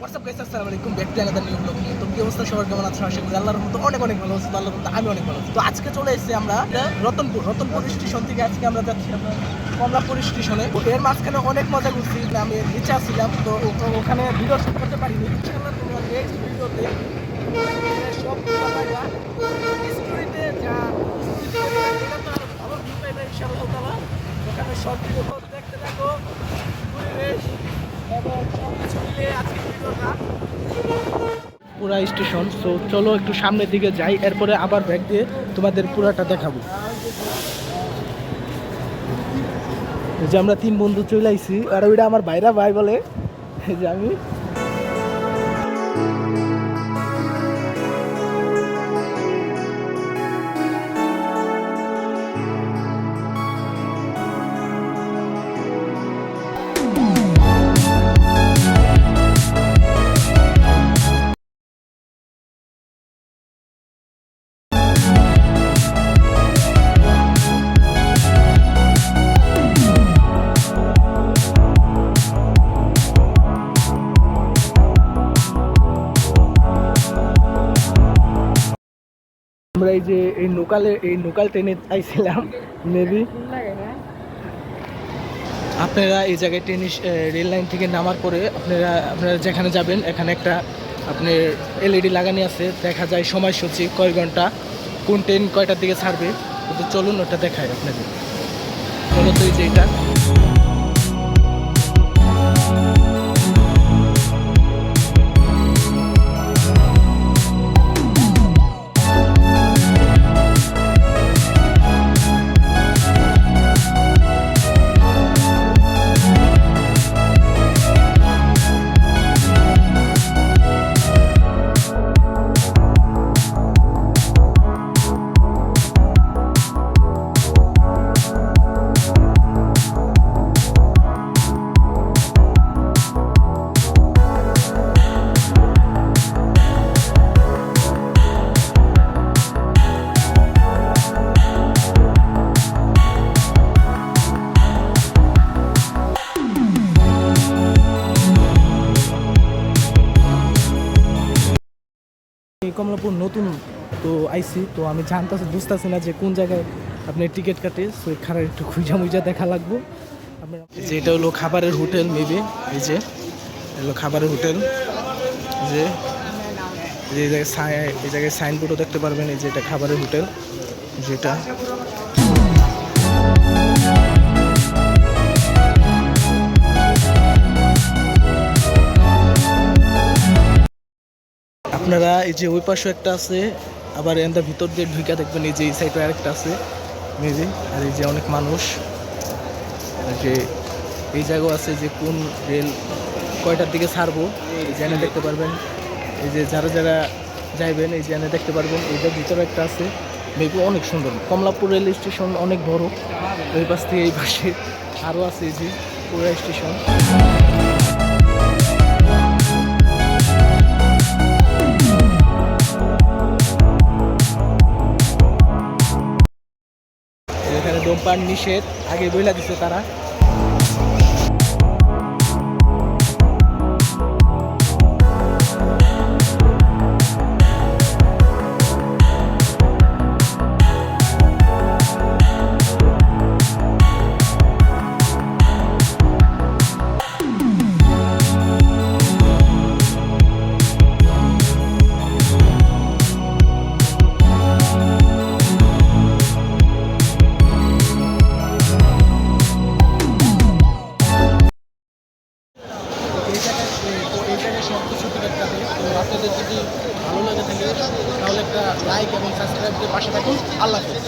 WhatsApp guys আসসালামু আলাইকুম back to another new blog তো কি অবস্থা? সবার কেমন আছে? আশা করি আল্লাহর মতো অনেক অনেক ভালো আছে। আল্লাহর মতো আমি অনেক ভালো তো আজকে চলে এসেছি আমরা রতনপুর। রতনপুর স্টেশন থেকে আজকে আমরা যাচ্ছি কমলাপুর স্টেশনে এর মাঝখানে অনেক মজা করছি আমি নিচে আসছিলাম তো ওখানে ভিডিও শুট করতে পারিনি। ইনশাআল্লাহ তোমরা নেক্সট ভিডিওতে সব স্টোরিতে যা ভালো ভিউ পাইবে ইনশাআল্লাহ ওখানে সব ভিডিও দেখতে থাকো পরিবেশ এবং সব কিছু মিলিয়ে আজকে ভিডিওটা পুরা স্টেশন সো চলো একটু সামনের দিকে যাই, এরপরে আবার ব্যাগ দিয়ে তোমাদের পুরাটা দেখাবো। যে আমরা তিন বন্ধু চলে আইছি, আর ওইটা আমার বাইরা ভাই বলে যে আমি। আমরা এই যে এই লোকালে, এই লোকাল ট্রেনে আইছিলাম মেবি আপনারা এই জায়গায় ট্রেন রেল লাইন থেকে নামার পরে আপনারা আপনারা যেখানে যাবেন, এখানে একটা আপনার এলইডি লাগানি আছে, দেখা যায় সময়সূচি কয় ঘণ্টা, কোন ট্রেন কয়টার দিকে ছাড়বে। তো চলুন ওটা দেখায় আপনাদের। মূলত এই যে এটা। কমলাপুর নতুন তো আইসি, তো আমি জানতেছি, বুঝতেছি না যে কোন জায়গায় আপনি টিকিট কাটে সো খারাপ একটু খুঁজা মুজা দেখা লাগবো। যে এটা হলো খাবারের হোটেল মেবি এই যে হলো খাবারের হোটেল। যে এই জায়গায় এই জায়গায় সাইনবোর্ডও দেখতে পারবেন, এই যে এটা খাবারের হোটেল, যেটা। আপনারা এই যে ওই পাশে একটা আছে, আবার এখানটা ভিতর দিয়ে ঢুকে দেখবেন এই যে এই সাইডে আরেকটা আছে। মেবি আর এই যে অনেক মানুষ। আর যে এই জায়গাও আছে যে কোন রেল কয়টার দিকে ছাড়বো যে দেখতে পারবেন। এই যে যারা যারা যাইবেন, এই এনে দেখতে পারবেন। এইটার ভিতরে একটা আছে মেবি অনেক সুন্দর। কমলাপুর রেল স্টেশন অনেক বড়। ওই পাশ থেকে এই পাশে আরও আছে এই যে পুরা স্টেশন। ধূমপান নিষেধ আগে বইলা দিছে তারা। ভালো লেগে থাকে তাহলে একটা লাইক এবং সাবস্ক্রাইব দিয়ে পাশে থাকুন। আল্লাহ হাফেজ।